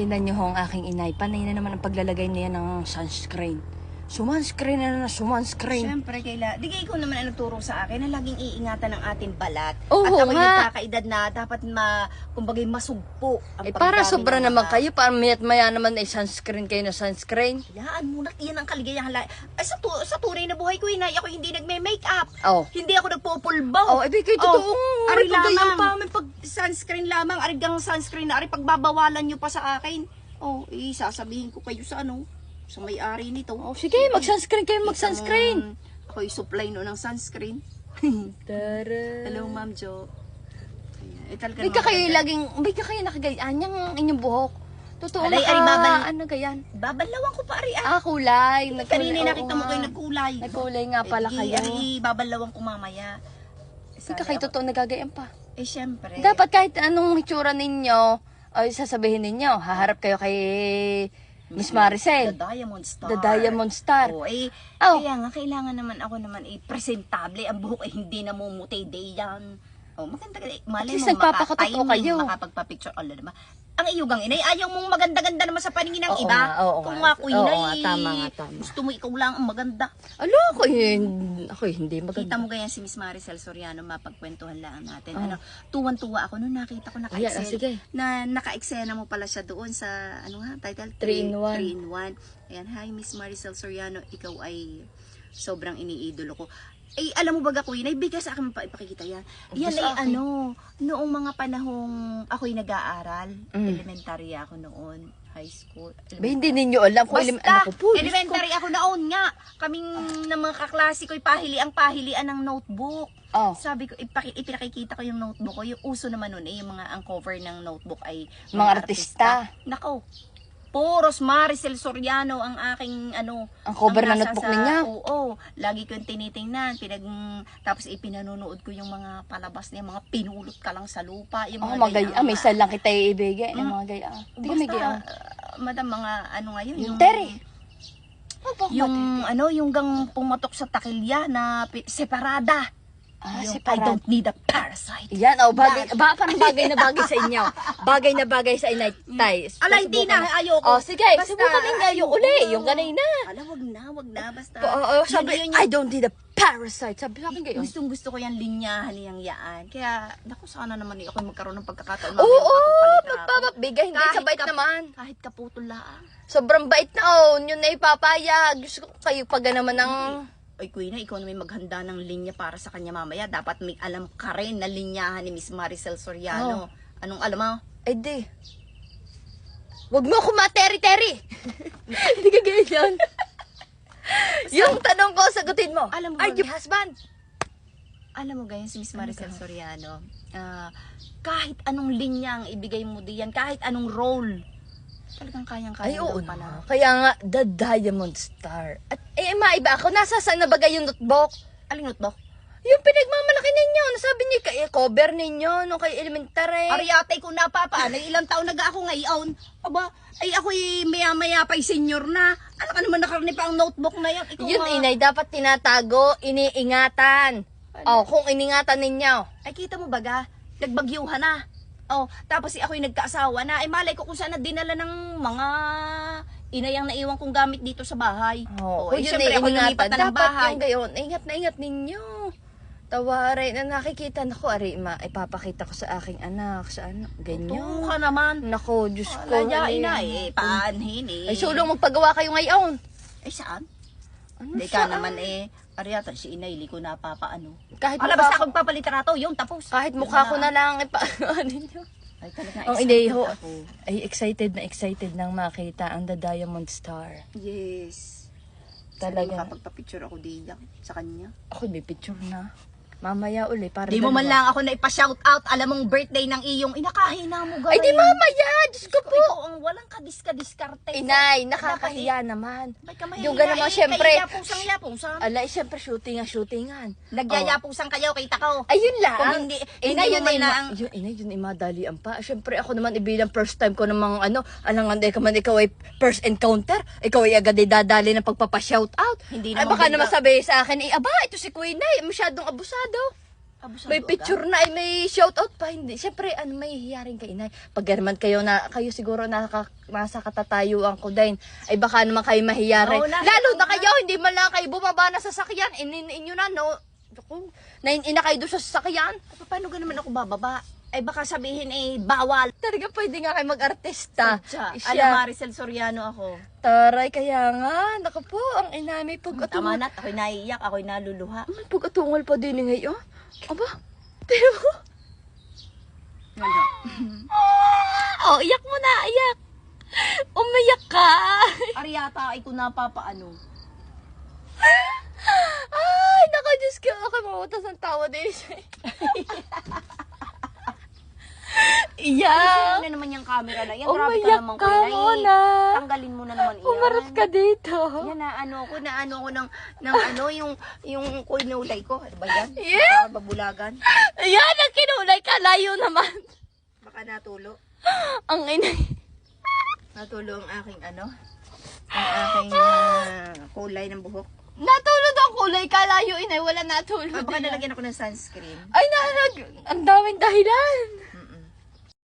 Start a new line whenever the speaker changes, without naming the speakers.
Tingnan niyo ho ang aking inay. Panay na naman ang paglalagay niya ng sunscreen. Sumanscreen na na sumanscreen.
Siyempre, kaila, di kaya ikaw naman ang nagturo sa akin na laging iingatan ng ating balat.
Oo
At ako
nga.
nagkakaedad na dapat ma, kumbagay masugpo. Ang
Eh para sobra
ng
naman
mga-
kayo. Para mayat maya naman ay sunscreen kayo na sunscreen.
Hayaan mo na, yan ang kaligayahan. la- Ay, sa, tu- sa tunay na buhay ko, inay, ako hindi nagme-makeup.
Oh.
Hindi ako nagpupulbaw.
Oh, ibig kayo totoong
ari
maripagayang
lamang.
pa.
May pag sunscreen lamang, ari gang sunscreen na ari pagbabawalan nyo pa sa akin. Oh, eh, sasabihin ko kayo sa ano, sa may-ari nito.
Oh, sige, mag-sunscreen kayo, mag-sunscreen.
Ako yung supply no ng sunscreen.
Tara.
Hello, Ma'am Jo. Ayan, eh,
May ka kayo laging, may ka kayo nakagayaan yung inyong buhok. Totoo
Alay,
naka,
ay, babal-
ano gayan?
Babalawan ko pa ari ah.
Ah, kulay. Nagkulay,
Kanina
oo
nakita mo
nga.
kayo nagkulay.
Nagkulay nga pala
Eh,
kayo.
Ari, babalawan ko mamaya.
Hindi ka kayo totoo nagagayan pa.
Eh, syempre.
Dapat kahit anong itsura ninyo, ay sasabihin ninyo, haharap kayo kay Miss
The
Maricel.
Diamond Star.
The Diamond Star.
Oo, eh,
Oh.
kaya nga, kailangan naman ako naman eh, presentable. Ang buhok ay hindi namumuti day yan. Oh, maganda ka. Eh, malay
least
mo,
nagpapakatotoo
maka-timing,
kayo.
makapagpa-picture. Ala naman. Ang iyugang inay, ayaw mong maganda-ganda naman sa paningin ng
Oo
iba.
nga, oo
Kung
nga.
ako inay,
Oo tama nga, tama.
gusto mo ikaw lang ang maganda.
Alo, ako yun. Ako hindi
Kita
maganda.
mo ganyan si Miss Maricel Soriano, mapagkwentuhan lang natin. Ano, tuwan-tuwa ako nung nakita ko
Oh. Ayan, ah, sige.
naka-excel. Na naka-eksena mo pala siya doon sa, ano nga, title?
Three in one.
3 in 1. Ayan, hi Miss Maricel Soriano, ikaw ay sobrang iniidolo ko. Eh, alam mo ba Queen, ay bigay sa akin pa ipakikita yan. Yan
Sa
ay
akin.
ano, noong mga panahong ako'y nag-aaral,
Mm.
elementary ako noon, high school.
Ba, hindi ninyo alam kung ilim,
Basta,
ano ko po. Diyos
elementary ako noon nga. Kaming ng mga kaklase ko'y pahili ang pahilian ng notebook.
Oh.
Sabi ko, ipaki, ipinakikita ko yung notebook ko. Yung uso naman nun eh, yung mga ang cover ng notebook ay
Mga artista.
Nako, puros Maricel Soriano ang aking ano.
Ang cover ng notebook
sa-
niya.
Oo, lagi ko yung tinitingnan. Pinag, tapos ipinanonood ko yung mga palabas niya, mga pinulot ka lang sa lupa. Yung
Oh,
mga
mga gaya. Ah, may isa lang kita ibigay. Yung
Mm.
mga gaya. Hindi ka may gaya.
uh, madam, mga ano ngayon.
Yung Terry. Opo,
Yung ano, yung gang pumatok sa takilya na separada.
Ah,
yung,
si
I don't need a parasite.
Yan, oh, bagay, ba, parang bagay na bagay sa inyo. Bagay na bagay sa inay, tay.
Ala, hindi na, ayoko.
Oh, sige,
Basta,
subukan ninyo yung uli, yung ganina.
Ala, wag na, wag na. Basta,
Oo, oh,
yun-
sabi,
yun
I
yung-
don't need a parasite. Sabi sa akin kayo.
Gustong gusto ko yan linyahan niyang yaan. Kaya, naku, sana naman eh, ako magkaroon ng pagkakataon.
Oo, oh,
ako.
magpapabigay. Hindi sa bait naman.
Kahit kaputol lang.
Sobrang bait na, oh. Yun na ipapayag. Gusto ko kayo pag naman ng...
Ay, Kuya ikaw na may maghanda ng linya para sa kanya mamaya. Dapat may alam ka rin na linyahan ni Miss Maricel Soriano. Anong alam mo?
Ay, di. Huwag mo ako materi-teri. Hindi ka ganyan. yung tanong ko, sagutin mo.
Alam mo
Are
ba-
you husband?
Alam mo ganyan si Miss
Ano
Maricel Soriano, ah, kahit anong linya ang ibigay mo diyan, kahit anong role, talagang kayang-kaya
Ay, oo
pala.
na. Kaya nga, the Diamond Star. At, eh, maiba ako. Nasa saan na bagay yung notebook?
Aling notebook?
Yung pinagmamalaki ninyo. Nasabi niyo, kay cover ninyo nung kay elementary.
Ariate ko napapaan, ay ilang taon na ako ngayon. Aba, ay ako'y maya-maya pa'y senior na. Ano ka naman nakarni pa ang notebook na yan? Ikaw
Yun,
nga.
inay, dapat tinatago, iniingatan. Oh, kung iningatan ninyo.
Ay, kita mo baga, nagbagyuhan na. Oh, tapos si ako'y nagkaasawa na. Ay, malay ko kung saan na dinala ng mga inayang naiwan kong gamit dito sa bahay.
Oh,
ay,
yun
syempre,
eh,
ako lumipat na ng
Dapat
bahay.
yung gayon, ingat na ingat ninyo. Tawari na nakikita nako ari ma ipapakita ko sa aking anak sa ano
Ito
ganyan.
ka naman.
Nako, Diyos ko.
Alayain
ano
na
eh.
eh, paanhin eh.
Ay, sulong magpagawa kayo ngayon.
Ay, saan?
Ano
Hindi ka naman eh. Ariata, si inay, li ko napapaano.
Kahit
Ala,
mukha
basta
ko,
ako papalitrato, yun, tapos.
kahit
Yun
mukha ko na lang ipaano ninyo.
Ay, talaga
Ang
excited
ineho.
ako.
Ay, excited na excited nang makita ang The Diamond Star.
Yes.
Talaga.
Talaga. Makapagpa-picture ako diyan sa kanya.
Ako may picture na. Mamaya uli para
Di mo man lang ako na ipa-shout out. Alam mong birthday ng iyong inakahina mo,
Ay, di mamaya! Diyos ko po!
Ikaw ang walang kadiska-diskarte.
Inay, nakakahiya naman.
Ba't ka mahihiya?
Yung ganun
Eh,
syempre.
Kaya yapusang yapusan.
Ala, eh, syempre shooting ang shootingan.
Nagyayapusan kayo, kita ko.
Ayun lang.
Kung hindi-
ina,
hindi
yun
mo
ay,
lang-
ma- yun, ina, yun ay madalian pa. Syempre, ako naman ibilang first time ko namang ano, alangan ka man ikaw ay first encounter, ikaw ay agad ay dadali ng pagpapa-shout out.
Hindi
ay,
naman
baka
bigla-
naman sabi sa akin, eh, aba, ito si Queen ay, masyadong abusado.
Abusado
May picture na, ay may shoutout pa. Hindi. Siyempre, ano, may hiyaring kay inay. Pag naman kayo na, kayo siguro naka, nasa katatayuan ko din, ay baka naman kayo mahiyaring.
Oo, na-
Lalo na kayo, hindi man lang kayo bumaba na sa sakyan. Inin inyo na, no? Naku, nainin na kayo doon sa sasakyan.
Pa- Paano ka naman ako bababa? Ay baka sabihin eh, bawal.
Talaga pwede nga kayo mag-artista.
Siya. Alam, Maricel Soriano ako.
Taray, kaya nga. Naku po, ang ina may
Tama
pag-atungal.
na, ako'y naiiyak, ako'y naluluha.
May pag-atungal pa din eh, ngayon. Aba, mo.
Ano?
Oh, iyak mo na, iyak. Umiyak ka.
Ariata ay kung napapaano.
Ay, naku, Diyos ko. Ako mamutas ng tawa din siya. Iyak.
Ano naman yung camera na yan? Grabe ka naman
ka
Kuya Nay.
muna.
Tanggalin mo na naman iyan.
Umarap ka dito.
Yan na ano ako, na ano ako ng, ng ano, yung, yung kulnulay ko. Ano ba yan?
Yeah.
Baka babulagan.
Ayan, ang kinulay ka. Layo naman.
Baka natulo.
Ang inay.
Natulo ang aking ano, ang aking ah, kulay ng buhok.
Natulog ang kulay ka. Layo, inay. Wala natulog.
Ah, baka nalagyan ako ng sunscreen.
Ay, nalag. Ang daming dahilan.
Mm-mm.